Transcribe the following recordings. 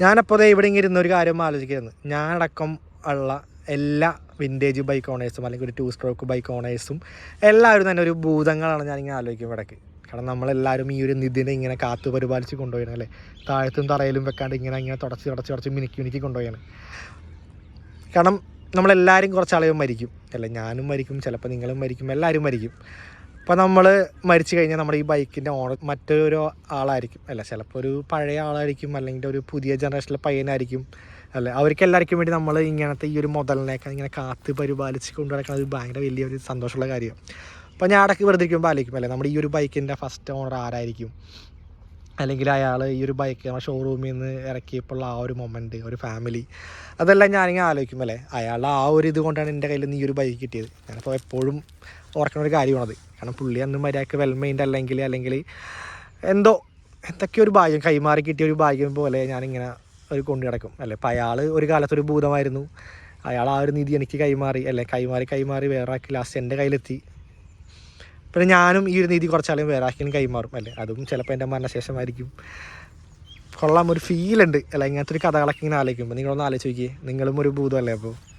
ഞാനപ്പോൾ ഇവിടെ ഇങ്ങനെ ഇരുന്ന ഒരു കാര്യം ആലോചിക്കുന്നത് ഞാനടക്കം ഉള്ള എല്ലാ വിന്റേജ് ബൈക്ക് ഓണേഴ്സും അല്ലെങ്കിൽ ഒരു ടു സ്ട്രോക്ക് ബൈക്ക് ഓണേഴ്സും എല്ലാവരും തന്നെ ഒരു ഭൂതങ്ങളാണ് ഞാനിങ്ങനെ ആലോചിക്കും ഇടയ്ക്ക്. കാരണം നമ്മളെല്ലാവരും ഈ ഒരു നിധിനെ ഇങ്ങനെ കാത്തു പരിപാലിച്ച് കൊണ്ടുപോയാണ് അല്ലേ? താഴത്തും തറയിലും വെക്കാണ്ട് ഇങ്ങനെ ഇങ്ങനെ തുടച്ച് തുടച്ച് തുടച്ച് മിനുക്കി മിനുക്കി കൊണ്ടുപോയാണ് കാരണം നമ്മളെല്ലാവരും കുറച്ച് ആളുകൾ മരിക്കും. അല്ല? ഞാനും മരിക്കും ചിലപ്പോൾ നിങ്ങളും മരിക്കും എല്ലാവരും മരിക്കും. അപ്പോൾ നമ്മൾ മരിച്ചു കഴിഞ്ഞാൽ നമ്മുടെ ഈ ബൈക്കിന്റെ ഓണർ മറ്റൊരു ആളായിരിക്കും. അല്ല ചിലപ്പോൾ ഒരു പഴയ ആളായിരിക്കും അല്ലെങ്കിൽ ഒരു പുതിയ ജനറേഷനിലെ പയ്യനായിരിക്കും. അല്ലേ അവർക്ക് എല്ലാവർക്കും വേണ്ടി നമ്മൾ ഇങ്ങനത്തെ ഈ ഒരു മുതലിനെയൊക്കെ ഇങ്ങനെ കാത്ത് പരിപാലിച്ച് കൊണ്ടു നടക്കുന്നത് ഭയങ്കര വലിയൊരു സന്തോഷമുള്ള കാര്യമാണ് അപ്പോൾ ഞാൻ ഇടയ്ക്ക് വെറുതെ ഇരിക്കുമ്പോൾ ആലോചിക്കും അല്ലേ നമ്മുടെ ഈ ഒരു ബൈക്കിന്റെ ഫസ്റ്റ് ഓണർ ആരായിരിക്കും? അല്ലെങ്കിൽ അയാൾ ഈ ഒരു ബൈക്ക് നമ്മുടെ ഷോറൂമിൽ നിന്ന് ഇറക്കിയപ്പോൾ ആ ഒരു മൊമെന്റ് ഒരു ഫാമിലി അതെല്ലാം ഞാനിങ്ങനെ ആലോചിക്കും അല്ലേ അയാളുടെ ആ ഒരു ഇത് കൊണ്ടാണ് എന്റെ കയ്യിൽ നിന്ന് ഈ ഒരു ബൈക്ക് കിട്ടിയത്. ഞാനിപ്പോൾ എപ്പോഴും ഓർക്കുന്ന ഒരു കാര്യമാണത് കാരണം പുള്ളി അന്ന് മര്യാദയ്ക്ക് വെൽ മെയിൻഡ് അല്ലെങ്കിൽ അല്ലെങ്കിൽ എന്തോ എന്തൊക്കെയോ ഒരു ഭാഗ്യം കൈമാറി കിട്ടിയ ഒരു ഭാഗ്യം പോലെ ഞാനിങ്ങനെ ഒരു കൊണ്ടു കിടക്കും അല്ലേ? അപ്പം അയാൾ ഒരു കാലത്തൊരു ഭൂതമായിരുന്നു. അയാൾ ആ ഒരു നിധി എനിക്ക് കൈമാറി. അല്ലേ? കൈമാറി കൈമാറി വേറെ ആക്കി ലാസ്റ്റ് എന്റെ കയ്യിലെത്തി. പിന്നെ ഞാനും ഈ ഒരു നീതി കുറച്ചാലും വേറെ ആക്കിയും കൈമാറും. അല്ലേ? അതും ചിലപ്പോൾ എന്റെ മരണശേഷമായിരിക്കും. കൊള്ളാം ഒരു ഫീലുണ്ട് അല്ല? ഇങ്ങനത്തെ ഒരു കഥകളൊക്കെ ഇങ്ങനെ ആലോചിക്കുമ്പോൾ നിങ്ങളൊന്ന് ആലോചിച്ച് നോക്കിയേ. നിങ്ങളും ഒരു ഭൂതമല്ലേ അപ്പോൾ?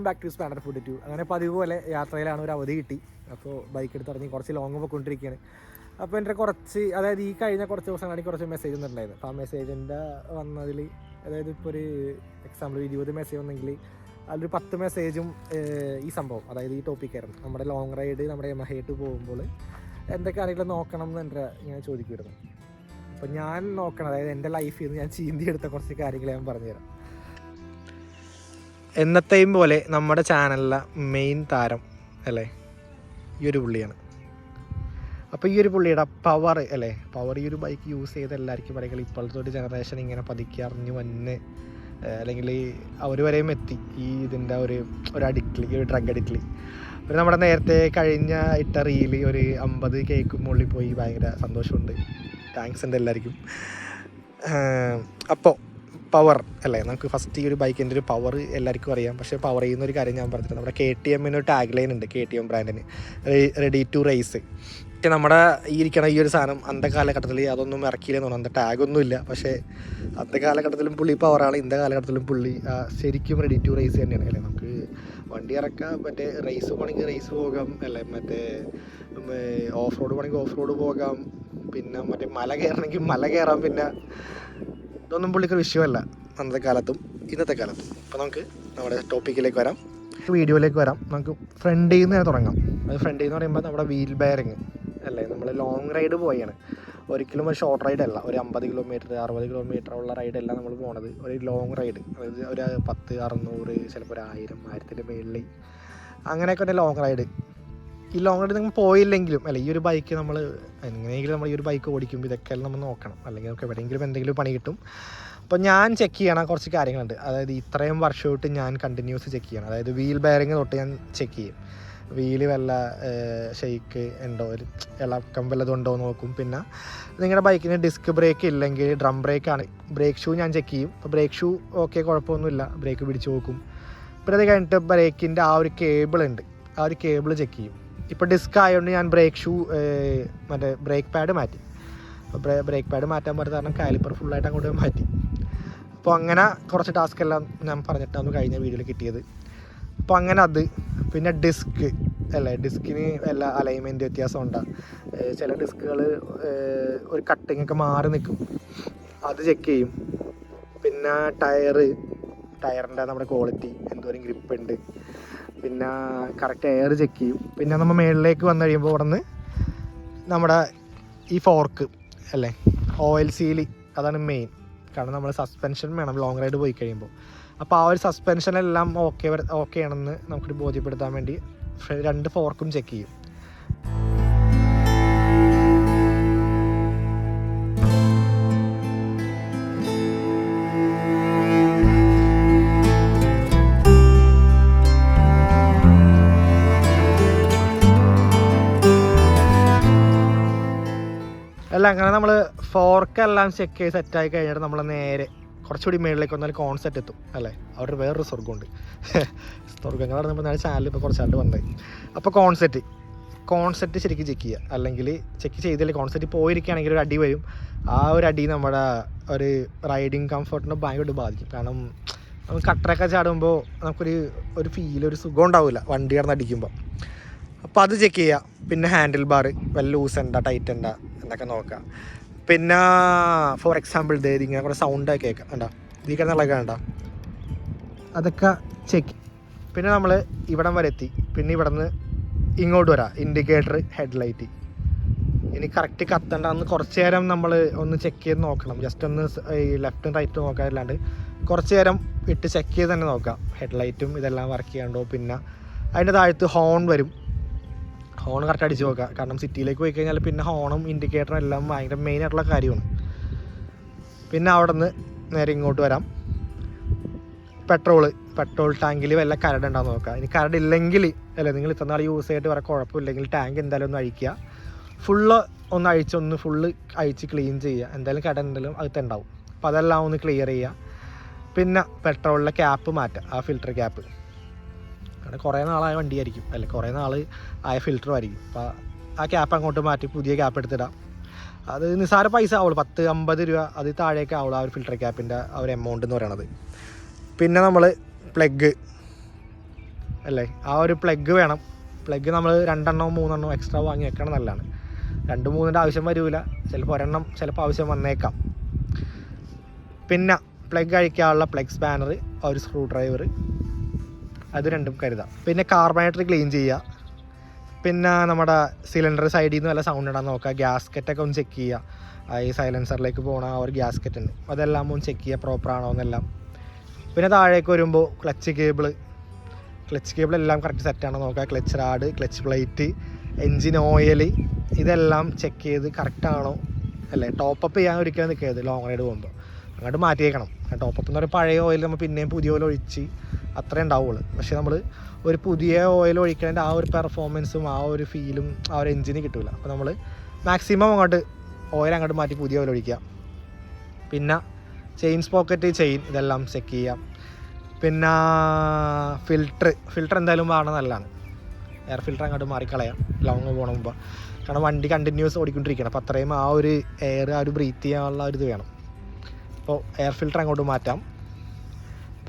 Welcome back to spanner food to അങ്ങനെ പതിവ് പോലെ യാത്രയിലാണ് ഒരു അവധി കിട്ടി. അപ്പോൾ ബൈക്ക് എടുത്ത് ഇറങ്ങി കുറച്ച് ലോങ് പോയിക്കൊണ്ടിരിക്കുകയാണ് അപ്പോൾ എന്റെ കുറച്ച് അതായത് ഈ കഴിഞ്ഞ കുറച്ച് ദിവസങ്ങളാണ് കുറച്ച് മെസ്സേജ് ഒന്നുണ്ടായത് അപ്പോൾ ആ മെസ്സേജിന്റെ വന്നതിൽ അതായത് ഇപ്പോൾ ഒരു എക്സാമ്പിൾ ഇരുപത് മെസ്സേജ് വന്നെങ്കിൽ അതിലൊരു പത്ത് മെസ്സേജും ഈ സംഭവം അതായത് ഈ ടോപ്പിക്കായിരുന്നു നമ്മുടെ ലോങ് റൈഡ് നമ്മുടെ എമഹേട്ട് പോകുമ്പോൾ എന്തൊക്കെ ആരെങ്കിലും നോക്കണം എന്ന് എന്റെ ഇങ്ങനെ ചോദിക്കുമായിരുന്നു അപ്പോൾ ഞാൻ നോക്കണം അതായത് എന്റെ ലൈഫിൽ നിന്ന് ഞാൻ ചീന്തി എടുത്ത കുറച്ച് കാര്യങ്ങൾ ഞാൻ പറഞ്ഞുതരാം. എന്നത്തെയും പോലെ നമ്മുടെ ചാനലിലെ മെയിൻ താരം അല്ലേ? ഈ ഒരു പുള്ളിയാണ്. അപ്പോൾ ഈ ഒരു പുള്ളിയുടെ പവർ അല്ലേ? പവർ ഈ ഒരു ബൈക്ക് യൂസ് ചെയ്ത് എല്ലാവർക്കും പറയുക ഇപ്പോഴത്തെ ഒരു ജനറേഷൻ ഇങ്ങനെ പതുക്കി അറിഞ്ഞു വന്ന് അല്ലെങ്കിൽ അവർ വരെയും എത്തി. ഈ ഇതിന്റെ ഒരു ഒരു അഡിക്റ്റിൽ ഒരു ഡ്രഗ് അഡിക്റ്റിൽ പിന്നെ നമ്മുടെ നേരത്തെ കഴിഞ്ഞ ഇട്ട റീൽ ഒരു അമ്പത് കേക്ക് മുകളിൽ പോയി ഭയങ്കര സന്തോഷമുണ്ട്. താങ്ക്സ് ഉണ്ട് എല്ലാവർക്കും. അപ്പോൾ പവർ അല്ലേ? നമുക്ക് ഫസ്റ്റ് ഈ ഒരു ബൈക്കിന്റെ ഒരു പവർ എല്ലാവർക്കും അറിയാം. പക്ഷേ പവർ ചെയ്യുന്ന ഒരു കാര്യം ഞാൻ പറഞ്ഞിട്ടുണ്ട്. നമ്മുടെ കെ ടി എമ്മിന് ഒരു ടാഗ് ലൈൻ ഉണ്ട് കെ ടി എം ബ്രാൻഡിന് റെഡി ടു റേസ് പക്ഷേ നമ്മുടെ ഈ ഇരിക്കണ ഈ ഒരു സാധനം അന്ത കാലഘട്ടത്തിൽ അതൊന്നും ഇറക്കിയില്ലെന്ന് തോന്നുന്നു. അന്ത ടാഗൊന്നും ഇല്ല. പക്ഷേ അന്ത കാലഘട്ടത്തിലും പുള്ളി പവറാണ് ഇന്ത കാലഘട്ടത്തിലും പുള്ളി ശരിക്കും റെഡി ടു റേസ് തന്നെയാണ്. അല്ലേ? നമുക്ക് വണ്ടി ഇറക്കാം മറ്റേ റേസ് പോകണമെങ്കിൽ റേസ് പോകാം. അല്ലേ? മറ്റേ ഓഫ് റോഡ് പോകണമെങ്കിൽ ഓഫ് റോഡ് പോകാം. പിന്നെ മറ്റേ മല കയറണമെങ്കിൽ മല കയറാം. പിന്നെ ഇതൊന്നും പുള്ളിക്ക് വിഷയമല്ല. അന്നത്തെ കാലത്തും ഇന്നത്തെ കാലത്തും. അപ്പോൾ നമുക്ക് നമ്മുടെ ടോപ്പിക്കിലേക്ക് വരാം. വീഡിയോയിലേക്ക് വരാം. നമുക്ക് ഫ്രണ്ടിൽ നിന്ന് തുടങ്ങാം. അത് ഫ്രണ്ട് എന്ന് പറയുമ്പോൾ നമ്മുടെ വീൽ ബെയറിങ് അല്ലേ? നമ്മൾ ലോങ് റൈഡ് പോയാണ് ഒരിക്കലും ഒരു ഷോർട്ട് റൈഡ് അല്ല. ഒരു അമ്പത് കിലോമീറ്റർ അറുപത് കിലോമീറ്റർ ഉള്ള റൈഡല്ല നമ്മൾ പോണത്. ഒരു ലോങ് റൈഡ് അതായത് ഒരു പത്ത് അറുന്നൂറ് ചിലപ്പോൾ ഒരു ആയിരം ആയിരത്തിന്റെ മേളിൽ അങ്ങനെയൊക്കെ ഒരു ലോങ് റൈഡ് ഈ ലോങ് റൈഡ് നിങ്ങൾ പോയില്ലെങ്കിലും അല്ല ഈ ഒരു ബൈക്ക് നമ്മൾ എങ്ങനെയെങ്കിലും നമ്മൾ ഈ ഒരു ബൈക്ക് ഓടിക്കുമ്പോൾ ഇതൊക്കെ നമ്മൾ നോക്കണം. അല്ലെങ്കിൽ നമുക്ക് എവിടെയെങ്കിലും എന്തെങ്കിലും പണി കിട്ടും. അപ്പോൾ ഞാൻ ചെക്ക് ചെയ്യണം കുറച്ച് കാര്യങ്ങളുണ്ട്. അതായത് ഇത്രയും വർഷമായിട്ട് ഞാൻ കണ്ടിന്യൂസ് ചെക്ക് ചെയ്യണം. അതായത് വീൽ ബെയറിങ് തൊട്ട് ഞാൻ ചെക്ക് ചെയ്യും. വീൽ വല്ല ഷെയ്ക്ക് ഉണ്ടോ? ഒരു ഇളക്കം എന്ന് നോക്കും. പിന്നെ നിങ്ങളുടെ ബൈക്കിന് ഡിസ്ക് ബ്രേക്ക് ഇല്ലെങ്കിൽ ഡ്രം ബ്രേക്കാണ് ബ്രേക്ക് ഷൂ ഞാൻ ചെക്ക് ചെയ്യും. അപ്പോൾ ബ്രേക്ക് ഷൂ ഓക്കെ കുഴപ്പമൊന്നുമില്ല. ബ്രേക്ക് പിടിച്ച് നോക്കും. പിന്നെ അത് കഴിഞ്ഞിട്ട് ബ്രേക്കിന്റെ ആ ഒരു കേബിൾ ഉണ്ട്. ആ ഒരു കേബിൾ ചെക്ക് ചെയ്യും. ഇപ്പോൾ ഡിസ്ക് ആയതുകൊണ്ട് ഞാൻ ബ്രേക്ക് ഷൂ മറ്റേ ബ്രേക്ക് പാഡ് മാറ്റി. അപ്പോൾ ബ്രേക്ക് പാഡ് മാറ്റാൻ പറ്റുന്ന കാരണം കാലിപ്പർ ഫുള്ളായിട്ട് അങ്ങോട്ട് മാറ്റി. അപ്പോൾ അങ്ങനെ കുറച്ച് ടാസ്ക് എല്ലാം ഞാൻ പറഞ്ഞിട്ടാണ് കഴിഞ്ഞ വീഡിയോയിൽ കിട്ടിയത്. അപ്പോൾ അങ്ങനെ അത് പിന്നെ ഡിസ്ക് അല്ലേ ഡിസ്കിന് എല്ലാ അലൈൻമെന്റ് വ്യത്യാസം ഉണ്ടാകും ചില ഡിസ്കുകൾ ഒരു കട്ടിങ് ഒക്കെ മാറി നിൽക്കും അത് ചെക്ക് ചെയ്യും. പിന്നെ ടയർ ടയറിന്റെ നമ്മുടെ ക്വാളിറ്റി എന്തോരം ഗ്രിപ്പ് ഉണ്ട്. പിന്നെ കറക്റ്റ് എയർ ചെക്ക് ചെയ്യും. പിന്നെ നമ്മൾ മുകളിലേക്ക് വന്നു കഴിയുമ്പോൾ അവിടെ നിന്ന് നമ്മുടെ ഈ ഫോർക്ക് അല്ലേ? ഓയിൽ സീലി അതാണ് മെയിൻ കാരണം നമ്മൾ സസ്പെൻഷൻ വേണം ലോങ് റൈഡ് പോയി കഴിയുമ്പോൾ അപ്പോൾ ആ ഒരു സസ്പെൻഷനെല്ലാം ഓക്കെ ഓക്കെ ആണെന്ന് നമുക്കൊരു ബോധ്യപ്പെടുത്താൻ വേണ്ടി രണ്ട് ഫോർക്കും ചെക്ക് ചെയ്യും. അങ്ങനെ നമ്മൾ ഫോർക്കെല്ലാം ചെക്ക് ചെയ്ത് ആയി കഴിഞ്ഞിട്ട് നമ്മൾ നേരെ കുറച്ചുകൂടി മേളിലേക്ക് വന്നാൽ കോൺസെപ്റ്റ് എത്തും അല്ലേ? അവിടെ വേറൊരു സ്വർഗമുണ്ട് സ്വർഗങ്ങൾ പറഞ്ഞപ്പോൾ ഞാൻ ചാനൽ ഇപ്പോൾ കുറച്ചായിട്ട് വന്നത് അപ്പോൾ കോൺസെപ്റ്റ് കോൺസെപ്റ്റ് ശരിക്കും ചെക്ക് ചെയ്യുക അല്ലെങ്കിൽ ചെക്ക് ചെയ്തില്ല കോൺസെപ്റ്റ് പോയിരിക്കുകയാണെങ്കിൽ ഒരു അടി വരും. ആ ഒരു അടി നമ്മുടെ ഒരു റൈഡിങ് കംഫർട്ടിനെ ഭയങ്കരമായിട്ട് ബാധിക്കും. കാരണം നമുക്ക് കട്ടറൊക്കെ ചാടുമ്പോൾ നമുക്കൊരു ഒരു ഫീൽ ഒരു സുഖം ഉണ്ടാവില്ല വണ്ടി കിടന്ന് അടിക്കുമ്പോൾ അപ്പോൾ അത് ചെക്ക് ചെയ്യുക പിന്നെ ഹാൻഡിൽ ബാർ വല്ല ലൂസ് ഉണ്ടാ ടൈറ്റ് ഉണ്ടാ എന്നൊക്കെ നോക്കുക പിന്നെ ഫോർ എക്സാമ്പിൾ ദേ ഇങ്ങനെ കുറേ സൗണ്ട് കേൾക്കാം. കണ്ടോ? ഇതിൽ കിടന്നുള്ളതൊക്കെ കണ്ടോ? അതൊക്കെ ചെക്ക് പിന്നെ നമ്മൾ ഇവിടം വരെ എത്തി. പിന്നെ ഇവിടെ നിന്ന് ഇങ്ങോട്ട് വരാം. ഇൻഡിക്കേറ്റർ ഹെഡ്ലൈറ്റ് ഇനി കറക്റ്റ് കത്തണ്ടെന്ന് കുറച്ച് നേരം നമ്മൾ ഒന്ന് ചെക്ക് ചെയ്ത് നോക്കണം. ജസ്റ്റ് ഒന്ന് ഈ ലെഫ്റ്റും റൈറ്റും നോക്കാറില്ലാണ്ട് കുറച്ച് നേരം ഇട്ട് ചെക്ക് ചെയ്ത് തന്നെ നോക്കാം. ഹെഡ്ലൈറ്റും ഇതെല്ലാം വർക്ക് ചെയ്യാണ്ടോ പിന്നെ അതിന്റെ താഴത്ത് ഹോൺ വരും. ഹോൺ കറക്റ്റ് അടിച്ച് നോക്കുക. കാരണം സിറ്റിയിലേക്ക് പോയി കഴിഞ്ഞാൽ പിന്നെ ഹോണും ഇൻഡിക്കേറ്ററും എല്ലാം ഭയങ്കര മെയിൻ ആയിട്ടുള്ള കാര്യമാണ്. പിന്നെ അവിടെ നിന്ന് നേരെ ഇങ്ങോട്ട് വരാം. പെട്രോൾ പെട്രോൾ ടാങ്കിൽ വല്ല കരട് ഉണ്ടാകുന്ന നോക്കുക. ഇനി കരട് ഇല്ലെങ്കിൽ അല്ലേ നിങ്ങൾ ഇത്ര നാൾ യൂസ് ചെയ്തിട്ട് വരെ കുഴപ്പമില്ലെങ്കിൽ ടാങ്ക് എന്തായാലും ഒന്ന് അഴിക്കുക. ഫുള്ള് ഒന്ന് അഴിച്ചൊന്ന് ഫുള്ള് അഴിച്ച് ക്ലീൻ ചെയ്യുക. എന്തായാലും കട എന്തായാലും അകത്ത് ഉണ്ടാവും. അപ്പോൾ അതെല്ലാം ഒന്ന് ക്ലിയർ ചെയ്യുക. പിന്നെ പെട്രോളിലെ ക്യാപ്പ് മാറ്റുക. ആ ഫിൽറ്റർ ക്യാപ്പ് കാരണം കുറേ നാളായ വണ്ടിയായിരിക്കും. അല്ലെ കുറേ നാൾ ആയ ഫിൽറ്ററും ആയിരിക്കും. അപ്പോൾ ആ ക്യാപ്പ് അങ്ങോട്ട് മാറ്റി പുതിയ ക്യാപ്പ് എടുത്തിടാം. അത് നിസ്സാര പൈസ ആവുള്ളൂ. പത്ത് അമ്പത് രൂപ അത് താഴേക്ക് ആവുള്ളൂ ആ ഒരു ഫിൽറ്റർ ക്യാപ്പിന്റെ ആ ഒരു എമൗണ്ട് എന്ന് പറയണത്. പിന്നെ നമ്മൾ പ്ലഗ് അല്ലേ? ആ ഒരു പ്ലഗ് വേണം. പ്ലഗ് നമ്മൾ രണ്ടെണ്ണോ മൂന്നെണ്ണോ എക്സ്ട്രാ വാങ്ങി വെക്കണം നല്ലതാണ്. രണ്ട് മൂന്നിന്റെ ആവശ്യം വരില്ല ചിലപ്പോൾ ഒരെണ്ണം ചിലപ്പോൾ ആവശ്യം വന്നേക്കാം. പിന്നെ പ്ലഗ് അഴിക്കാനുള്ള പ്ലഗ് സ്പാനർ ഒരു സ്ക്രൂ ഡ്രൈവർ അത് രണ്ടും കരുതാം. പിന്നെ കാർബണേറ്റർ ക്ലീൻ ചെയ്യുക പിന്നെ നമ്മുടെ സിലിണ്ടർ സൈഡിൽ നിന്ന് വല്ല സൗണ്ട് ഇടാൻ നോക്കുക ഗ്യാസ്കറ്റൊക്കെ ഒന്ന് ചെക്ക് ചെയ്യുക ഈ സൈലൻസറിലേക്ക് പോകണ ആ ഒരു ഗ്യാസ്കറ്റ് ഉണ്ട് അതെല്ലാം ഒന്ന് ചെക്ക് ചെയ്യുക പ്രോപ്പർ ആണോ എന്നെല്ലാം. പിന്നെ താഴേക്ക് വരുമ്പോൾ ക്ലച്ച് കേബിൾ ക്ലച്ച് കേബിൾ എല്ലാം കറക്റ്റ് ആണോ നോക്കുക clutch rod clutch plate engine oil ഇതെല്ലാം ചെക്ക് ചെയ്ത് കറക്റ്റ് ആണോ? അല്ലേ? ടോപ്പപ്പ് ചെയ്യാൻ ഒരിക്കലും നിൽക്കരുത് ലോങ് റൈഡ് പോകുമ്പോൾ അങ്ങോട്ട് മാറ്റിയേക്കണം. ടോപ്പപ്പ് എന്ന് പറയുമ്പോൾ പഴയ ഓയിൽ നമ്മൾ പിന്നെയും പുതിയ ഓയിൽ ഒഴിച്ച് അത്രേ ഉണ്ടാവുള്ളൂ. പക്ഷേ നമ്മൾ ഒരു പുതിയ ഓയിൽ ഒഴിക്കേണ്ട ആ ഒരു പെർഫോമൻസും ആ ഒരു ഫീലും ആ ഒരു എൻജിന് കിട്ടില്ല അപ്പോൾ നമ്മൾ മാക്സിമം അങ്ങോട്ട് ഓയിൽ അങ്ങോട്ട് മാറ്റി പുതിയ ഓയിൽ ഒഴിക്കുക. പിന്നെ ചെയിൻ സ്പോക്കറ്റ് ചെയിൻ ഇതെല്ലാം ചെക്ക് ചെയ്യാം പിന്നെ ഫിൽട്ടർ ഫിൽട്ടർ എന്തായാലും വേണം നല്ലതാണ്. എയർ ഫിൽട്ടർ അങ്ങോട്ട് മാറിക്കളയാം ലോങ് പോകണ മുമ്പ്. കാരണം വണ്ടി കണ്ടിന്യൂസ് ഓടിക്കൊണ്ടിരിക്കണം. അപ്പോൾ അത്രയും ആ ഒരു എയർ ആ ഒരു ബ്രീത്ത് ചെയ്യാനുള്ള ഒരു ഇത് വേണം. അപ്പോൾ എയർ ഫിൽറ്റർ അങ്ങോട്ട് മാറ്റാം.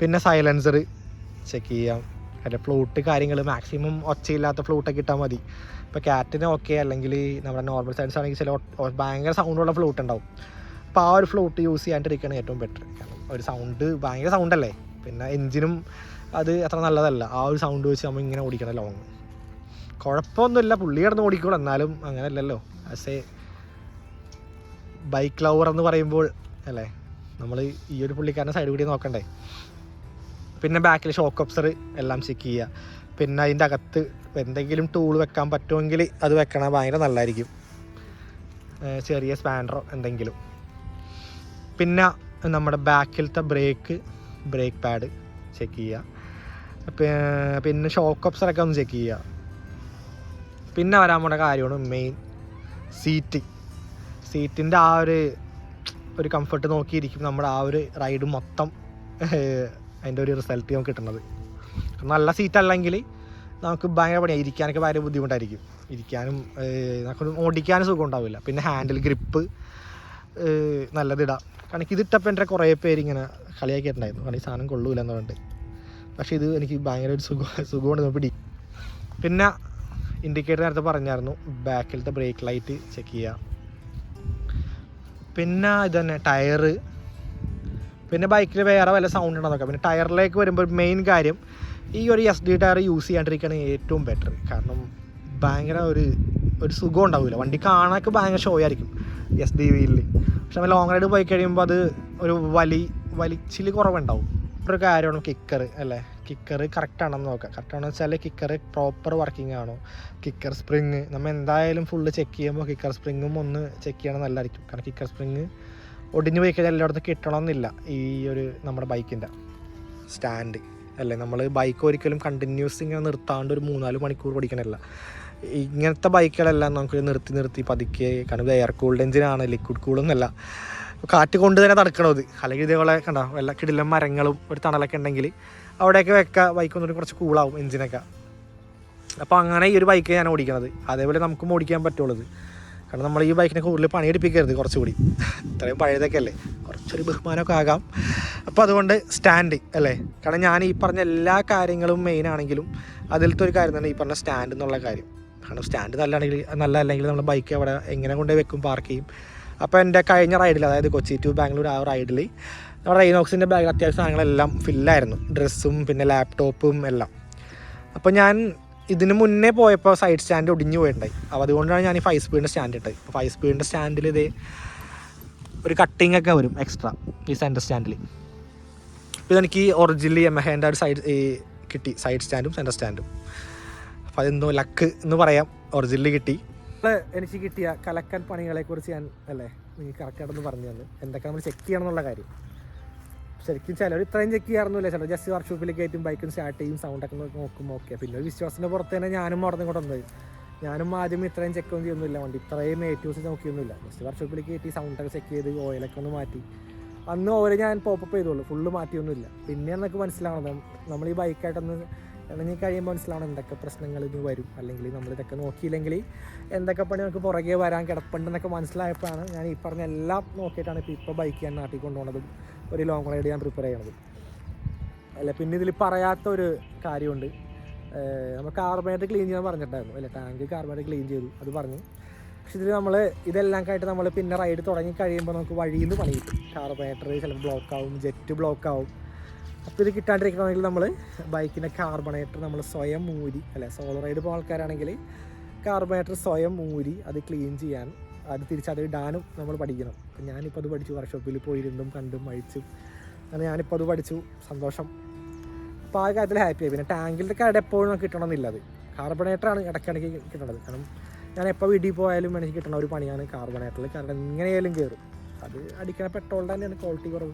പിന്നെ സൈലൻസർ ചെക്ക് ചെയ്യാം. അതിന്റെ ഫ്ലൂട്ട് കാര്യങ്ങൾ മാക്സിമം ഒച്ചയില്ലാത്ത ഫ്ലൂട്ടൊക്കെ ഇട്ടാൽ മതി. ഇപ്പോൾ ക്യാറ്റിന് ഓക്കെ അല്ലെങ്കിൽ നമ്മുടെ നോർമൽ സൈൻസ് ആണെങ്കിൽ ചില ഭയങ്കര സൗണ്ടുള്ള ഫ്ലൂട്ട് ഉണ്ടാവും. അപ്പോൾ ആ ഒരു ഫ്ലൂട്ട് യൂസ് ചെയ്യാണ്ടിരിക്കുകയാണ് ഏറ്റവും ബെറ്റർ കാരണം ഒരു സൗണ്ട് ഭയങ്കര സൗണ്ട് അല്ലേ? പിന്നെ എഞ്ചിനും അത് അത്ര നല്ലതല്ല. ആ ഒരു സൗണ്ട് വെച്ച് നമ്മൾ ഇങ്ങനെ ഓടിക്കണം ലോങ് കുഴപ്പമൊന്നുമില്ല. പുള്ളി കിടന്ന് ഓടിക്കോളൂ. എന്നാലും അങ്ങനെയല്ലല്ലോ. ആസ് എ ബൈക്ക് ലവർ എന്ന് പറയുമ്പോൾ അല്ലേ? നമ്മൾ ഈ ഒരു പുള്ളിക്കാരന്റെ സൈഡ് കൂടി നോക്കണ്ടേ? പിന്നെ ബാക്കിൽ ഷോക്ക് ഒബ്സർ എല്ലാം ചെക്ക് ചെയ്യുക. പിന്നെ അതിന്റെ അകത്ത് എന്തെങ്കിലും ടൂൾ വെക്കാൻ പറ്റുമെങ്കിൽ അത് വെക്കണ ഭയങ്കര നല്ലതായിരിക്കും. ചെറിയ സ്പാൻഡറോ എന്തെങ്കിലും. പിന്നെ നമ്മുടെ ബാക്കിലത്തെ ബ്രേക്ക് ബ്രേക്ക് പാഡ് ചെക്ക് ചെയ്യുക. പിന്നെ ഷോക്ക് ഒബ്സറൊക്കെ ഒന്ന് ചെക്ക് ചെയ്യുക. പിന്നെ വരാൻ പോണ കാര്യമാണ് മെയിൻ സീറ്റ് സീറ്റിന്റെ ആ ഒരു ഒരു കംഫർട്ട് നോക്കിയിരിക്കും നമ്മുടെ ആ ഒരു റൈഡ് മൊത്തം. അതിന്റെ ഒരു റിസൾട്ട് നമുക്ക് കിട്ടുന്നത്. നല്ല സീറ്റ് അല്ലെങ്കിൽ നമുക്ക് ഭയങ്കര പണിയാണ് ഇരിക്കാനൊക്കെ ഭയങ്കര ബുദ്ധിമുട്ടായിരിക്കും. ഇരിക്കാനും നമുക്ക് ഓടിക്കാനും സുഖം ഉണ്ടാവില്ല. പിന്നെ ഹാൻഡിൽ ഗ്രിപ്പ് നല്ലതിടാം. കാരണം ഇതിട്ടപ്പോൾ എന്റെ കുറേ പേര് ഇങ്ങനെ കളിയാക്കിയിട്ടുണ്ടായിരുന്നു. കാരണം ഈ സാധനം കൊള്ളൂല എന്ന് പറഞ്ഞിട്ട്. പക്ഷേ ഇത് എനിക്ക് ഭയങ്കര ഒരു സുഖം സുഖമാണ് പിടി. പിന്നെ ഇൻഡിക്കേറ്റർ നേരത്തെ പറഞ്ഞായിരുന്നു. ബാക്കിലത്തെ ബ്രേക്ക് ലൈറ്റ് ചെക്ക് ചെയ്യുക പിന്നെ ഇത് തന്നെ ടയറ്. പിന്നെ ബൈക്കിൽ വേറെ വല്ല സൗണ്ട് നോക്കാം. പിന്നെ ടയറിലേക്ക് വരുമ്പോൾ മെയിൻ കാര്യം ഈ ഒരു എസ് ഡി ടയർ യൂസ് ചെയ്യാണ്ടിരിക്കുകയാണ് ഏറ്റവും ബെറ്റർ കാരണം ഭയങ്കര ഒരു ഒരു സുഖം ഉണ്ടാവില്ല വണ്ടി കാണാനൊക്കെ ഭയങ്കര ഷോ ആയിരിക്കും എസ് ഡി വിയിൽ പക്ഷെ നമ്മൾ ലോങ് റൈഡ് പോയി കഴിയുമ്പോൾ അത് ഒരു വലി വലിച്ചിൽ കുറവുണ്ടാവും. ഒരു കാര്യമാണ് കിക്കർ അല്ലേ? കിക്കർ കറക്റ്റ് ആണെന്ന് നോക്കാം. കറക്റ്റ് ആണെന്ന് വെച്ചാൽ കിക്കർ പ്രോപ്പർ വർക്കിംഗ് ആണോ? കിക്കർ സ്പ്രിങ് നമ്മൾ എന്തായാലും ഫുള്ള് ചെക്ക് ചെയ്യുമ്പോൾ കിക്കർ സ്പ്രിങ്ങും ഒന്ന് ചെക്ക് ചെയ്യണം നല്ലതായിരിക്കും. കാരണം കിക്കർ സ്പ്രിങ് ഒടിഞ്ഞു പോയി കഴിഞ്ഞാൽ എല്ലായിടത്തും കിട്ടണമെന്നില്ല ഈ ഒരു നമ്മുടെ ബൈക്കിന്റെ സ്റ്റാൻഡ് അല്ലേ? നമ്മൾ ബൈക്ക് ഒരിക്കലും കണ്ടിന്യൂസ് ഇങ്ങനെ നിർത്താണ്ട് ഒരു മൂന്നാൽ മണിക്കൂർ ഓടിക്കണമല്ല ഇങ്ങനത്തെ ബൈക്കുകളെല്ലാം നമുക്ക് നിർത്തി നിർത്തി പതുക്കെ കാരണം എയർ കൂൾഡ് എഞ്ചിനാണ് ലിക്വിഡ് കൂളൊന്നുമല്ല കാറ്റ് കൊണ്ട് തന്നെ ഇത് അല്ലെങ്കിൽ ഇതേപോലെ കണ്ടോ വല്ല കിടിലം മരങ്ങളും ഒരു തണലൊക്കെ ഉണ്ടെങ്കിൽ അവിടെയൊക്കെ വെക്കുക ബൈക്ക് ഒന്നുകൂടി കുറച്ച് കൂളാവും എഞ്ചിനൊക്കെ അപ്പോൾ അങ്ങനെ ഈ ഒരു ബൈക്ക് ഞാൻ ഓടിക്കണത്. അതേപോലെ നമുക്കും ഓടിക്കാൻ പറ്റുള്ളത്. കാരണം നമ്മൾ ഈ ബൈക്കിനെ കൂടുതൽ പണിയെടുപ്പിക്കരുത് കുറച്ചുകൂടി. ഇത്രയും പഴയതൊക്കെ അല്ലേ? കുറച്ചൊരു ബഹുമാനമൊക്കെ ആകാം. അപ്പോൾ അതുകൊണ്ട് സ്റ്റാൻഡ് അല്ലേ? കാരണം ഞാൻ ഈ പറഞ്ഞ എല്ലാ കാര്യങ്ങളും മെയിൻ ആണെങ്കിലും അതിലത്തെ ഒരു കാര്യം തന്നെ ഈ പറഞ്ഞ സ്റ്റാൻഡ് എന്നുള്ള കാര്യം. കാരണം സ്റ്റാൻഡ് നല്ലതാണെങ്കിൽ നല്ല അല്ലെങ്കിൽ നമ്മൾ ബൈക്ക് അവിടെ എങ്ങനെ കൊണ്ടുപോയി വെക്കും പാർക്ക് ചെയ്യും. അപ്പോൾ എന്റെ കഴിഞ്ഞ റൈഡിൽ അതായത് കൊച്ചി ടു ബാംഗ്ലൂർ ആ റൈഡിൽ നമ്മുടെ റെയിനോക്സിന്റെ ബാഗിൽ അത്യാവശ്യം സാധനങ്ങളെല്ലാം ഫില്ലായിരുന്നു ഡ്രസ്സും പിന്നെ ലാപ്ടോപ്പും എല്ലാം. അപ്പോൾ ഞാൻ ഇതിന് മുന്നേ പോയപ്പോൾ സൈഡ് സ്റ്റാൻഡ് ഒടിഞ്ഞു പോയിട്ടുണ്ടായി. അപ്പോൾ അതുകൊണ്ടാണ് ഞാൻ ഈ ഫൈവ് സ്പീഡിന്റെ സ്റ്റാൻഡ് ഇട്ടത്. അപ്പോൾ ഫൈവ് സ്പീഡിന്റെ സ്റ്റാൻഡിൽ ഇത് ഒരു കട്ടിംഗ് ഒക്കെ വരും എക്സ്ട്രാ ഈ സെന്റർ സ്റ്റാൻഡിൽ അപ്പോൾ ഇതെനിക്ക് ഒറിജിനലി എമഹേന്റെ ഒരു സൈഡ് ഈ കിട്ടി. സൈഡ് സ്റ്റാൻഡും സെന്റർ സ്റ്റാൻഡും അപ്പോൾ അതെന്തോ ലക്ക് എന്ന് പറയാം. ഒറിജിനലി കിട്ടി. എനിക്ക് കിട്ടിയ കലക്കൻ പണികളെക്കുറിച്ച് ഞാൻ അല്ലേ കറക്റ്റ് കറക്റ്റായിട്ടൊന്ന് പറഞ്ഞു തന്നു. എന്തൊക്കെ നമ്മൾ ചെക്ക് ചെയ്യണം എന്നുള്ള കാര്യം. ശരിക്കും ചിലർ ഇത്രയും ചെക്ക് ചെയ്യാറൊന്നുമില്ല. ചിലർ ജസ്റ്റ് വർക്ക്ഷോപ്പിലേക്ക് കയറ്റും ബൈക്കും സ്റ്റാർട്ട് ചെയ്യും സൗണ്ടൊക്കെ നോക്കും ഓക്കെ പിന്നെ ഒരു വിശ്വാസത്തിന്റെ പുറത്ത് തന്നെ ഞാനും മറന്നു കൊണ്ടുവന്നത് ഞാനും ആദ്യം ഇത്രയും ചെക്ക് ഒന്നും ചെയ്യുന്നില്ല വണ്ടി ഇത്രയും ഏറ്റവും നോക്കിയൊന്നുമില്ല. ജസ്റ്റ് വർക്ക്ഷോപ്പിലേക്ക് കയറ്റി സൗണ്ടൊക്കെ ചെക്ക് ചെയ്ത് ഓയിലൊക്കെ ഒന്ന് മാറ്റി. അന്ന് ഓയിൽ ഞാൻ പോപ്പപ്പ് ചെയ്തോളൂ. ഫുള്ള് മാറ്റിയൊന്നുമില്ല. പിന്നെ എന്നൊക്കെ മനസ്സിലാവണം. നമ്മൾ ഈ ബൈക്കായിട്ടൊന്ന് ഇണങ്ങി കഴിയുമ്പോൾ മനസ്സിലാവണം എന്തൊക്കെ പ്രശ്നങ്ങൾ ഇനി വരും. അല്ലെങ്കിൽ നമ്മൾ ഇതൊക്കെ നോക്കിയില്ലെങ്കിൽ എന്തൊക്കെ പണി നമുക്ക് പുറകെ വരാൻ കിടപ്പുണ്ടെന്നൊക്കെ മനസ്സിലായപ്പോഴാണ് ഞാൻ ഈ പറഞ്ഞ എല്ലാം നോക്കിയിട്ടാണ് ഇപ്പോൾ ഇപ്പോൾ ബൈക്ക് ഞാൻ നാട്ടിൽ കൊണ്ടുപോകുന്നതും. ഒരു ലോങ് റൈഡ് ഞാൻ പ്രിപ്പയർ ചെയ്യണത്. അല്ല പിന്നെ ഇതിൽ പറയാത്ത ഒരു കാര്യമുണ്ട്. നമ്മൾ കാർബണേറ്റ് ക്ലീൻ ചെയ്യാൻ പറഞ്ഞിട്ടുണ്ടായിരുന്നു. അല്ലെ ടാങ്ക് കാർബണേറ്റ് ക്ലീൻ ചെയ്തു അത് പറഞ്ഞു. പക്ഷെ ഇതിൽ നമ്മൾ ഇതെല്ലാം കഴിഞ്ഞിട്ട് നമ്മൾ പിന്നെ റൈഡ് തുടങ്ങി കഴിയുമ്പോൾ നമുക്ക് വഴിയിൽ നിന്ന് പണി കിട്ടും. കാർബണേറ്റർ ചിലപ്പോൾ ബ്ലോക്ക് ആവും ജെറ്റ് ബ്ലോക്ക് ആവും. അപ്പോൾ ഇത് കിട്ടാണ്ടിരിക്കണമെങ്കിൽ നമ്മൾ ബൈക്കിന്റെ കാർബണേറ്റർ നമ്മൾ സ്വയം മൂരി അല്ലെ സോളോ റൈഡ് പോകുന്ന ആൾക്കാരാണെങ്കിൽ കാർബണേറ്റർ സ്വയം മൂരി അത് ക്ലീൻ ചെയ്യാൻ അത് തിരിച്ചത് ഇടാനും നമ്മൾ പഠിക്കണം. അപ്പം ഞാനിപ്പോൾ അത് പഠിച്ചു വർക്ക്ഷോപ്പിൽ പോയിരുന്നും കണ്ടും അഴിച്ചും അങ്ങനെ ഞാനിപ്പോൾ അത് പഠിച്ചു സന്തോഷം. അപ്പോൾ ആ കാര്യത്തിൽ ഹാപ്പിയായി പിന്നെ ടാങ്കിന്റെ കാർഡ് എപ്പോഴും നമുക്ക് കിട്ടണമെന്നില്ല അത്. കാർബണേറ്ററാണ് ഇടയ്ക്കിടയ്ക്ക് കിട്ടണത്. കാരണം ഞാൻ എപ്പോൾ വീട്ടിൽ പോയാലും എനിക്ക് കിട്ടുന്ന ഒരു പണിയാണ് കാർബണേറ്ററിൽ കാരണം എങ്ങനെയായാലും കയറും അത് അടിക്കണ പെട്രോളിന്റെ തന്നെയാണ് ക്വാളിറ്റി കുറവ്.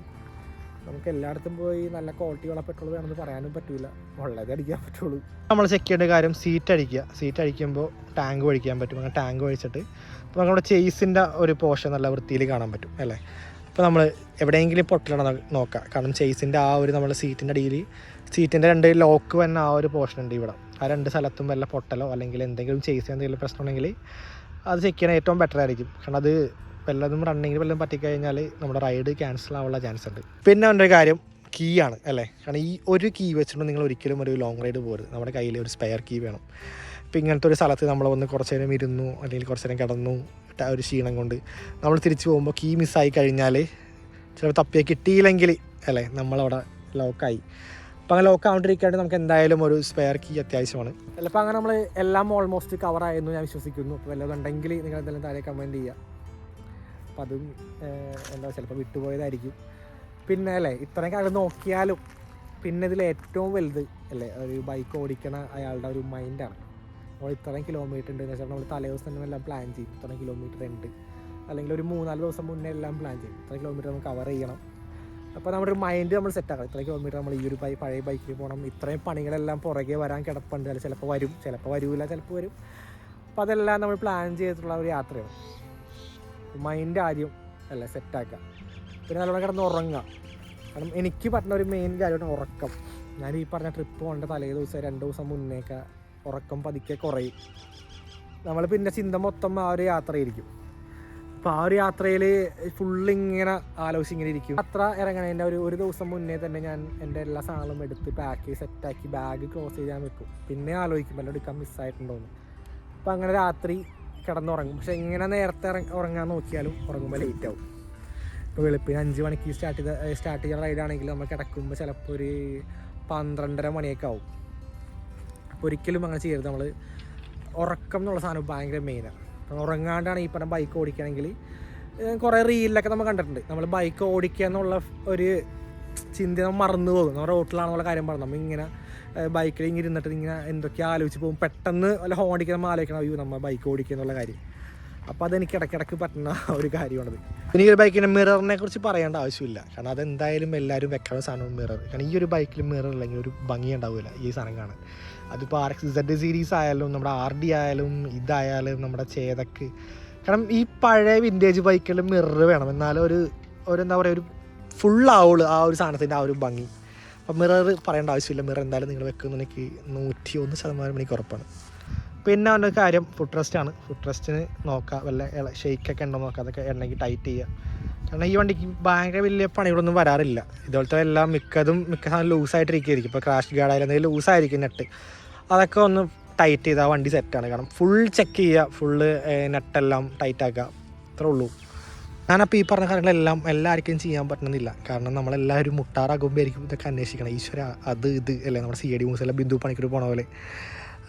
നമുക്ക് എല്ലായിടത്തും പോയി നല്ല ക്വാളിറ്റിയുള്ള പെട്രോൾ വേണമെന്ന് പറയാനും പറ്റില്ല ഉള്ളത് അടിക്കാൻ പറ്റുള്ളൂ നമ്മൾ ചെക്ക് ചെയ്യേണ്ട കാര്യം സീറ്റ് അടിക്കുക. സീറ്റ് അടിക്കുമ്പോൾ ടാങ്ക് ഒഴിക്കാൻ പറ്റും. അങ്ങനെ ടാങ്ക് ഒഴിച്ചിട്ട് അപ്പോൾ നമ്മുടെ ചേസിന്റെ ഒരു പോഷൻ നല്ല വൃത്തിയിൽ കാണാൻ പറ്റും അല്ലേ? അപ്പോൾ നമ്മൾ എവിടെയെങ്കിലും പൊട്ടലാണ് നോക്കുക. കാരണം ചേസിന്റെ ആ ഒരു നമ്മുടെ സീറ്റിന്റെ അടിയിൽ സീറ്റിന്റെ രണ്ട് ലോക്ക് വന്ന ആ ഒരു പോർഷൻ ഉണ്ട് ഇവിടെ. ആ രണ്ട് സ്ഥലത്തും വല്ല പൊട്ടലോ അല്ലെങ്കിൽ എന്തെങ്കിലും ചേസ് എന്തെങ്കിലും പ്രശ്നം ഉണ്ടെങ്കിൽ അത് ചെക്ക് ചെയ്യാൻ ഏറ്റവും ബെറ്റർ ആയിരിക്കും. കാരണം അത് വല്ലതും റണ്ണിങ്ങിൽ വല്ലതും പറ്റിക്കഴിഞ്ഞാൽ നമ്മുടെ റൈഡ് ക്യാൻസൽ ആവാനുള്ള ചാൻസ് ഉണ്ട്. പിന്നെ ഒരു കാര്യം കീ ആണ് അല്ലേ? കാരണം ഈ ഒരു കീ വെച്ചിട്ട് നിങ്ങൾ ഒരിക്കലും ഒരു ലോങ് റൈഡ് പോകരുത്. നമ്മുടെ കയ്യിൽ ഒരു സ്പെയർ കീ വേണം. ഇപ്പം ഇങ്ങനത്തെ ഒരു സ്ഥലത്ത് നമ്മൾ വന്ന് കുറച്ച് നേരം ഇരുന്നു അല്ലെങ്കിൽ കുറച്ച് നേരം കിടന്നു ഒരു ക്ഷീണം കൊണ്ട് നമ്മൾ തിരിച്ചു പോകുമ്പോൾ കീ മിസ്സായി കഴിഞ്ഞാൽ ചിലപ്പോൾ തപ്പിയെ കിട്ടിയില്ലെങ്കിൽ അല്ലേ? നമ്മളവിടെ ലോക്കായി അപ്പോൾ അങ്ങനെ ലോക്ക് ആവാണ്ടിരിക്കാണ്ട് നമുക്ക് എന്തായാലും ഒരു സ്പെയർ കീ അത്യാവശ്യമാണ്. ചിലപ്പോൾ അങ്ങനെ നമ്മൾ എല്ലാം ഓൾമോസ്റ്റ് കവർ ആയെന്ന് ഞാൻ വിശ്വസിക്കുന്നു. അപ്പോൾ നിങ്ങൾ എന്തെങ്കിലും താഴെ കമന്റ് ചെയ്യുക. അപ്പം അതും എന്താ ചിലപ്പോൾ വിട്ടുപോയതായിരിക്കും. പിന്നെ അല്ലേ ഇത്രയും കാലം നോക്കിയാലും പിന്നെ ഇതിൽ ഏറ്റവും വലുത് അല്ലേ ഒരു ബൈക്ക് ഓടിക്കണ അയാളുടെ ഒരു മൈൻഡാണ് നമ്മൾ ഇത്രയും കിലോമീറ്റർ ഉണ്ട് എന്ന് വെച്ചാൽ നമ്മൾ തലേ ദിവസം തന്നെ എല്ലാം പ്ലാൻ ചെയ്യും. ഇത്രയും കിലോമീറ്റർ ഉണ്ട്. അല്ലെങ്കിൽ ഒരു മൂന്നാൽ ദിവസം മുന്നേ എല്ലാം പ്ലാൻ ചെയ്യും. ഇത്ര കിലോമീറ്റർ നമുക്ക് കവർ ചെയ്യണം. അപ്പോൾ നമ്മുടെ ഒരു മൈൻഡ് നമ്മൾ സെറ്റാക്കണം ഇത്ര കിലോമീറ്റർ നമ്മൾ ഈ ഒരു ബൈ പഴയ ബൈക്കിൽ പോകണം ഇത്രയും പണികളെല്ലാം പുറകെ വരാൻ കിടപ്പുണ്ട്. അല്ലെങ്കിൽ ചിലപ്പോൾ വരും ചിലപ്പോൾ വരില്ല ചിലപ്പോൾ വരും. അപ്പോൾ അതെല്ലാം നമ്മൾ പ്ലാൻ ചെയ്തിട്ടുള്ള ഒരു യാത്രയാണ്. മൈൻഡ് ആദ്യം അല്ല സെറ്റാക്കുക പിന്നെ നല്ലോണം കിടന്ന് ഉറങ്ങുക. കാരണം എനിക്ക് പറഞ്ഞ ഒരു മെയിൻ കാര്യമാണ് ഉറക്കം. ഞാൻ ഈ പറഞ്ഞ ട്രിപ്പ് പോകേണ്ട തലേ ദിവസം രണ്ട് ദിവസം മുന്നേക്കെ ഉറക്കം പതുക്കെ കുറയും. നമ്മൾ പിന്നെ ചിന്ത മൊത്തം ആ ഒരു യാത്രയായിരിക്കും. അപ്പോൾ ആ ഒരു യാത്രയിൽ ഫുള്ള് ഇങ്ങനെ ആലോചിച്ച് ഇങ്ങനെ ഇരിക്കും അത്ര ഇറങ്ങണതിന്റെ ഒരു ഒരു ദിവസം മുന്നേ തന്നെ ഞാൻ എന്റെ എല്ലാ സാധനങ്ങളും എടുത്ത് പാക്ക് ചെയ്ത് സെറ്റാക്കി ബാഗ് ക്ലോസ് ചെയ്യാൻ വെക്കും. പിന്നെ ആലോചിക്കും എല്ലാം എടുക്കാൻ മിസ്സായിട്ടുണ്ടോയെന്ന് അപ്പോൾ അങ്ങനെ രാത്രി കിടന്നുറങ്ങും. പക്ഷെ എങ്ങനെ നേരത്തെ ഉറങ്ങാൻ നോക്കിയാലും ഉറങ്ങുമ്പോൾ ലേറ്റ് ആവും. ഇപ്പോൾ വെളുപ്പിന് അഞ്ച് മണിക്ക് സ്റ്റാർട്ട് ചെയ്ത സ്റ്റാർട്ട് ചെയ്യുന്ന റൈഡാണെങ്കിൽ നമ്മൾ കിടക്കുമ്പോൾ ചിലപ്പോൾ ഒരു പന്ത്രണ്ടര മണിയൊക്കെ ആവും. അപ്പോൾ ഒരിക്കലും അങ്ങനെ ചെയ്യരുത്. നമ്മൾ ഉറക്കം എന്നുള്ള സാധനം ഭയങ്കര മെയിനാണ് ഉറങ്ങാണ്ടാണ് ഈ പറഞ്ഞ ബൈക്ക് ഓടിക്കുകയാണെങ്കിൽ കുറേ റീലിലൊക്കെ നമ്മൾ കണ്ടിട്ടുണ്ട്. നമ്മൾ ബൈക്ക് ഓടിക്കുക എന്നുള്ള ഒരു ചിന്ത നമ്മൾ മറന്നു പോകും. നമ്മൾ റോട്ടിലാണെന്നുള്ള കാര്യം പറഞ്ഞു നമ്മൾ ഇങ്ങനെ ബൈക്കിൽ ഇങ്ങനെ ഇരുന്നിട്ട് ഇങ്ങനെ എന്തൊക്കെ ആലോചിച്ച് പോകും. പെട്ടെന്ന് വല്ല ഹോൺ അടിക്കാൻ ആലോചിക്കണം അയ്യോ നമ്മൾ ബൈക്ക് ഓടിക്കുക എന്നുള്ള കാര്യം. അപ്പോൾ അതെനിക്ക് ഇടയ്ക്കിടയ്ക്ക് പറ്റുന്ന ഒരു കാര്യമാണത്. പിന്നെ ഈ ഒരു ബൈക്കിന്റെ മിററിനെ കുറിച്ച് പറയേണ്ട ആവശ്യമില്ല. കാരണം അതെന്തായാലും എല്ലാവരും വെക്കാനുള്ള സാധനവും മിറർ കാരണം ഈ ഒരു ബൈക്കിൽ മിറർ ഇല്ലെങ്കിൽ ഒരു ഭംഗി ഉണ്ടാവില്ല ഈ സാധനം കാണാൻ. അതിപ്പോൾ ആർ എക്സ് സെഡ് സീരീസ് ആയാലും നമ്മുടെ ആർ ഡി ആയാലും ഇതായാലും നമ്മുടെ ചേതക്ക് കാരണം ഈ പഴയ വിന്റേജ് ബൈക്കിൽ മിറർ വേണം. എന്നാലും ഒരു ഒരു എന്താ പറയുക ഒരു ഫുൾ ആവുള്ളൂ ആ ഒരു സാധനത്തിന്റെ ആ ഒരു ഭംഗി. അപ്പം മിറർ പറയേണ്ട ആവശ്യമില്ല. മിറർ എന്തായാലും നിങ്ങൾ വെക്കുന്ന എനിക്ക് നൂറ്റി ഒന്ന് ശതമാനം എനിക്ക് ഉറപ്പാണ്. പിന്നെ അവന്റെ കാര്യം ഫുഡ് റെസ്റ്റ് ആണ്. ഫുഡ് റെസ്റ്റിന് നോക്കുക വല്ല ഷെയ്ക്കൊക്കെ ഉണ്ടോ നോക്കുക അതൊക്കെ എണ്ണയ്ക്ക് ടൈറ്റ് ചെയ്യുക കാരണം ഈ വണ്ടിക്ക് ഭയങ്കര വലിയ പണികളൊന്നും വരാറില്ല. ഇതുപോലത്തെ എല്ലാം മിക്കതും മിക്ക സാധനം ലൂസായിട്ടിരിക്കുകയായിരിക്കും ഇപ്പോൾ ക്രാഷ് ഗാർഡായാലും എന്തെങ്കിലും ലൂസായിരിക്കും നെട്ട് അതൊക്കെ ഒന്ന് ടൈറ്റ് ചെയ്താൽ വണ്ടി സെറ്റാണ് കാരണം ഫുൾ ചെക്ക് ചെയ്യുക ഫുള്ള് നെട്ടെല്ലാം ടൈറ്റാക്കുക അത്രേ ഉള്ളൂ. ഞാനപ്പോൾ ഈ പറഞ്ഞ കാര്യങ്ങളെല്ലാം എല്ലാവർക്കും ചെയ്യാൻ പറ്റണമെന്നില്ല കാരണം നമ്മളെല്ലാവരും മുട്ടാറാകുമ്പോഴായിരിക്കും ഇതൊക്കെ അന്വേഷിക്കണം. ഈശ്വര അത് ഇത് അല്ലേ? നമ്മുടെ സി എ ഡി മൂസല്ല ബിന്ദു പണിക്കൂർ പോണ പോലെ.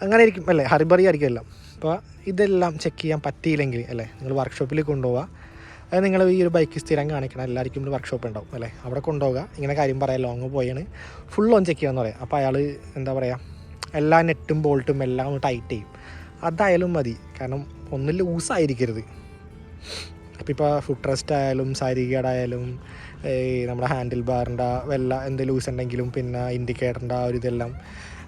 അങ്ങനെ ആയിരിക്കും അല്ലേ ഹറിബറി ആയിരിക്കും എല്ലാം. അപ്പോൾ ഇതെല്ലാം ചെക്ക് ചെയ്യാൻ പറ്റിയില്ലെങ്കിൽ അല്ലേ? നിങ്ങൾ വർക്ക്ഷോപ്പിൽ കൊണ്ടുപോവുക അത് നിങ്ങൾ ഈ ഒരു ബൈക്ക് സ്ഥിരം കാണിക്കണം എല്ലാവർക്കും ഒരു വർക്ക്ഷോപ്പ് ഉണ്ടാവും അല്ലേ? അവിടെ കൊണ്ടുപോകുക ഇങ്ങനെ കാര്യം പറയാം ലോങ് പോയാണ്. ഫുൾ ഓൺ ചെക്ക് ചെയ്യാന്ന് പറയാം. അപ്പോൾ അയാൾ എന്താ പറയുക എല്ലാ നെറ്റും ബോൾട്ടും എല്ലാം ടൈറ്റ് ചെയ്യും. അതായാലും മതി. കാരണം ഒന്നും ലൂസായിരിക്കരുത് അപ്പോൾ ഇപ്പോൾ ഫുഡ് റെസ്റ്റ് ആയാലും സാരി ആയാലും ഈ നമ്മുടെ ഹാൻഡിൽ ബാറിന്റെ വെള്ള എന്ത് ലൂസ് ഉണ്ടെങ്കിലും പിന്നെ ഇൻഡിക്കേറ്ററിന്റെ ആ ഒരു ഇതെല്ലാം.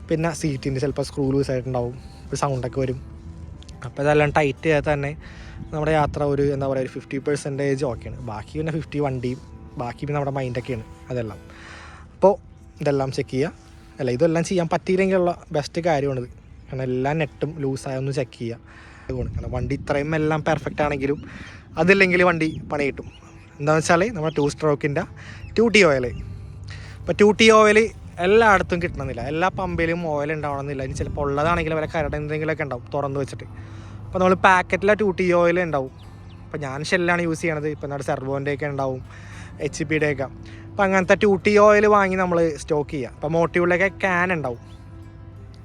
പിന്നെ സീറ്റിന്റെ ചിലപ്പോൾ സ്ക്രൂ ലൂസ് ആയിട്ടുണ്ടാവും ഒരു സൗണ്ടൊക്കെ വരും. അപ്പോൾ ഇതെല്ലാം ടൈറ്റ് ചെയ്താൽ തന്നെ നമ്മുടെ യാത്ര ഒരു എന്താ പറയുക ഒരു ഫിഫ്റ്റി പെർസെന്റേജ് ഓക്കെയാണ് ബാക്കി പിന്നെ ഫിഫ്റ്റി വണ്ടിയും ബാക്കി പിന്നെ നമ്മുടെ മൈൻഡൊക്കെയാണ് അതെല്ലാം. അപ്പോൾ ഇതെല്ലാം ചെക്ക് ചെയ്യുക അല്ല ഇതെല്ലാം ചെയ്യാൻ പറ്റിയില്ലെങ്കിലുള്ള ബെസ്റ്റ് കാര്യമാണിത്. കാരണം എല്ലാ നെറ്റും ലൂസായൊന്ന് ചെക്ക് ചെയ്യുക അതുകൊണ്ട് കാരണം വണ്ടി ഇത്രയും എല്ലാം പെർഫെക്റ്റ് ആണെങ്കിലും അതില്ലെങ്കിൽ വണ്ടി പണി കിട്ടും എന്താണെന്ന് വെച്ചാൽ നമ്മുടെ ടു സ്ട്രോക്കിന്റെ ടു ടി ഓയിൽ ഇപ്പോൾ ടു ടി ഓയിൽ എല്ലായിടത്തും കിട്ടണമെന്നില്ല. എല്ലാ പമ്പിലും ഓയിൽ ഉണ്ടാവണമെന്നില്ല. ഇനി ചിലപ്പോൾ ഉള്ളതാണെങ്കിലും വല്ല കരട് എന്തെങ്കിലുമൊക്കെ ഉണ്ടാവും തുറന്ന് വെച്ചിട്ട്. അപ്പോൾ നമ്മൾ പാക്കറ്റിലെ ടു ടി ഓയിൽ ഉണ്ടാവും. അപ്പോൾ ഞാൻ ഷെല്ലാണ് യൂസ് ചെയ്യണത്. ഇപ്പോൾ നമ്മുടെ സെർവോന്റെ ഒക്കെ ഉണ്ടാവും. എച്ച് പിയുടെ ഒക്കെ. അപ്പോൾ അങ്ങനത്തെ ടു ടി ഓയിൽ വാങ്ങി നമ്മൾ സ്റ്റോക്ക് ചെയ്യുക അപ്പോൾ മോട്ടീവിലൊക്കെ ക്യാൻ ഉണ്ടാവും.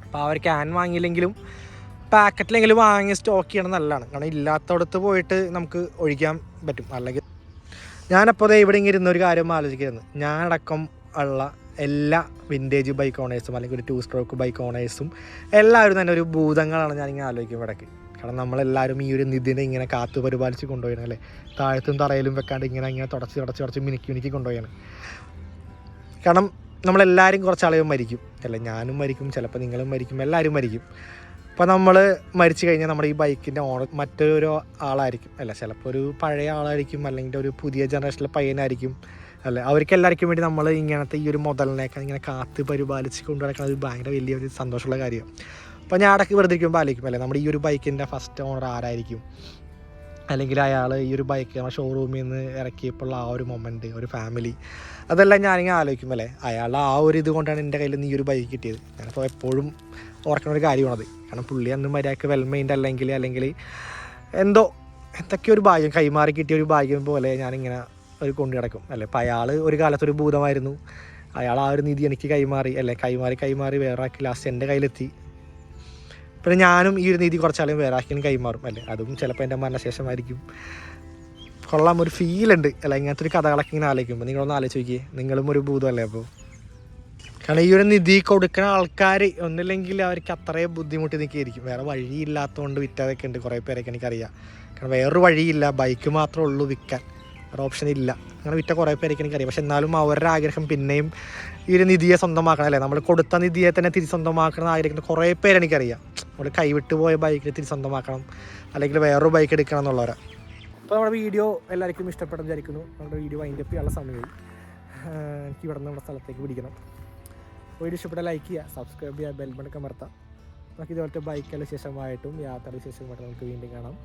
അപ്പോൾ ആ ഒരു ക്യാൻ വാങ്ങിയില്ലെങ്കിലും പാക്കറ്റിലെങ്കിലും വാങ്ങി സ്റ്റോക്ക് ചെയ്യണം നല്ലതാണ്. കാരണം ഇല്ലാത്തടത്ത് പോയിട്ട് നമുക്ക് ഒഴിക്കാൻ പറ്റും. അല്ലെങ്കിൽ ഞാനപ്പോൾ ഇവിടെ ഇങ്ങനെ ഇരുന്ന ഒരു കാര്യം ആലോചിക്കുന്നത് ഞാനടക്കം ഉള്ള എല്ലാ വിന്റേജ് ബൈക്ക് ഓണേഴ്സും അല്ലെങ്കിൽ ഒരു ടു സ്ട്രോക്ക് ബൈക്ക് ഓണേഴ്സും എല്ലാവരും തന്നെ ഒരു ഭൂതങ്ങളാണ് ഞാനിങ്ങനെ ആലോചിക്കും ഇടയ്ക്ക്. കാരണം നമ്മളെല്ലാവരും ഈ ഒരു നിധിനെ ഇങ്ങനെ കാത്തു പരിപാലിച്ച് കൊണ്ടുപോയാണ് അല്ലേ? താഴത്തും തറയിലും വെക്കാണ്ട് ഇങ്ങനെ ഇങ്ങനെ തുടച്ച് തുടച്ച് തുടച്ച് മിനുക്കി മിനുക്കി കൊണ്ടുപോയാണ് കാരണം നമ്മളെല്ലാവരും കുറച്ചാളുകൾ മരിക്കും. അല്ല? ഞാനും മരിക്കും ചിലപ്പോൾ നിങ്ങളും മരിക്കും എല്ലാവരും മരിക്കും. അപ്പോൾ നമ്മൾ മരിച്ചു കഴിഞ്ഞാൽ നമ്മുടെ ഈ ബൈക്കിന്റെ ഓണർ മറ്റൊരു ആളായിരിക്കും. അല്ല ചിലപ്പോൾ ഒരു പഴയ ആളായിരിക്കും അല്ലെങ്കിൽ ഒരു പുതിയ ജനറേഷനിലെ പയ്യനായിരിക്കും. അല്ലേ? അവർക്ക് എല്ലാവർക്കും വേണ്ടി നമ്മൾ ഇങ്ങനത്തെ ഈ ഒരു മുതലിനെയൊക്കെ ഇങ്ങനെ കാത്ത് പരിപാലിച്ച് കൊണ്ടു നടക്കുന്നത് ഭയങ്കര വലിയൊരു സന്തോഷമുള്ള കാര്യമാണ്. അപ്പോൾ ഞാൻ അടക്ക് വെറുതെ ഇരിക്കുമ്പോൾ ആലോചിക്കും അല്ലേ? നമ്മുടെ ഈ ഒരു ബൈക്കിന്റെ ഫസ്റ്റ് ഓണർ ആരായിരിക്കും? അല്ലെങ്കിൽ അയാൾ ഈ ഒരു ബൈക്ക് നമ്മുടെ ഷോറൂമിൽ നിന്ന് ഇറക്കിയപ്പോൾ ആ ഒരു മൊമെന്റ് ഒരു ഫാമിലി അതെല്ലാം ഞാനിങ്ങനെ ആലോചിക്കും അല്ലേ? അയാൾ ആ ഒരു ഇത് കൊണ്ടാണ് എന്റെ കയ്യിൽ നിന്ന് ഈ ഒരു ബൈക്ക് കിട്ടിയത്. ഞാനിപ്പോൾ എപ്പോഴും ഓർക്കുന്ന ഒരു കാര്യമാണത് കാരണം പുള്ളി അന്ന് മര്യാദയ്ക്ക് വെൽ മൈൻഡ് അല്ലെങ്കിൽ അല്ലെങ്കിൽ എന്തോ എന്തൊക്കെ ഒരു ഭാഗ്യം കൈമാറി കിട്ടിയ ഒരു ഭാഗ്യം പോലെ ഞാനിങ്ങനെ ഒരു കൊണ്ടു കിടക്കും അല്ലേ? അപ്പോൾ അയാൾ ഒരു കാലത്തൊരു ഭൂതമായിരുന്നു. അയാൾ ആ ഒരു നിധി എനിക്ക് കൈമാറി. അല്ലേ? കൈമാറി കൈമാറി വേറെ ലാസ്റ്റ് എന്റെ കയ്യിലെത്തി. പിന്നെ ഞാനും ഈ ഒരു നീതി കുറച്ചാളും വേറെ ആക്കിയും കൈമാറും അല്ലേ? അതും ചിലപ്പോൾ എന്റെ മരണശേഷമായിരിക്കും. കൊള്ളാം ഒരു ഫീൽ ഉണ്ട്. അല്ല ഇങ്ങനത്തെ ഒരു കഥകളൊക്കെ ഇങ്ങനെ ആലോചിക്കുമ്പോൾ നിങ്ങളൊന്ന് ആലോചിച്ച് നോക്കിയേ നിങ്ങളും ഒരു ഭൂതമല്ലേ അപ്പോൾ കാരണം ഈ ഒരു നിധി കൊടുക്കുന്ന ആൾക്കാർ ഒന്നില്ലെങ്കിൽ അവർക്ക് അത്രയും ബുദ്ധിമുട്ടി നിൽക്കുകയായിരിക്കും വേറെ വഴിയില്ലാത്തതുകൊണ്ട് വിറ്റതൊക്കെ ഉണ്ട് കുറേ പേരൊക്കെ എനിക്കറിയാം. കാരണം വേറൊരു വഴിയില്ല ബൈക്ക് മാത്രമേ ഉള്ളൂ വിൽക്കാൻ വേറെ ഓപ്ഷൻ ഇല്ല. അങ്ങനെ വിറ്റ കുറേ പേരൊക്കെ എനിക്കറിയാം. പക്ഷെ എന്നാലും അവരുടെ ആഗ്രഹം പിന്നെയും ഈ ഒരു നിധിയെ സ്വന്തമാക്കണം അല്ലേ? നമ്മൾ കൊടുത്ത നിധിയെ തന്നെ തിരി സ്വന്തമാക്കണം ആഗ്രഹിക്കുന്ന കുറേ പേര് എനിക്കറിയാം. നമ്മൾ കൈവിട്ട് പോയ ബൈക്കിനെ തിരി സ്വന്തമാക്കണം. അല്ലെങ്കിൽ വേറൊരു ബൈക്ക് എടുക്കണം എന്നുള്ളവരാ. അപ്പോൾ നമ്മുടെ വീഡിയോ എല്ലാവർക്കും ഇഷ്ടപ്പെട്ടെന്ന് വിചാരിക്കുന്നു. നമ്മുടെ വീഡിയോ അപ്പ് ചെയ്യാനുള്ള സമയമായി എനിക്ക് ഇവിടെ നിന്ന് നമ്മുടെ സ്ഥലത്തേക്ക് പിടിക്കണം. വീഡിയോ ഇഷ്ടപ്പെട്ട ലൈക്ക് ചെയ്യുക സബ്സ്ക്രൈബ് ചെയ്യുക ബെൽ ബട്ടൺ അമർത്താം നമുക്ക് ഇതുപോലത്തെ ബൈക്കുകളുടെ ശേഷമായിട്ടും യാത്രയുടെ ശേഷമായിട്ടും നമുക്ക് വീണ്ടും കാണാം.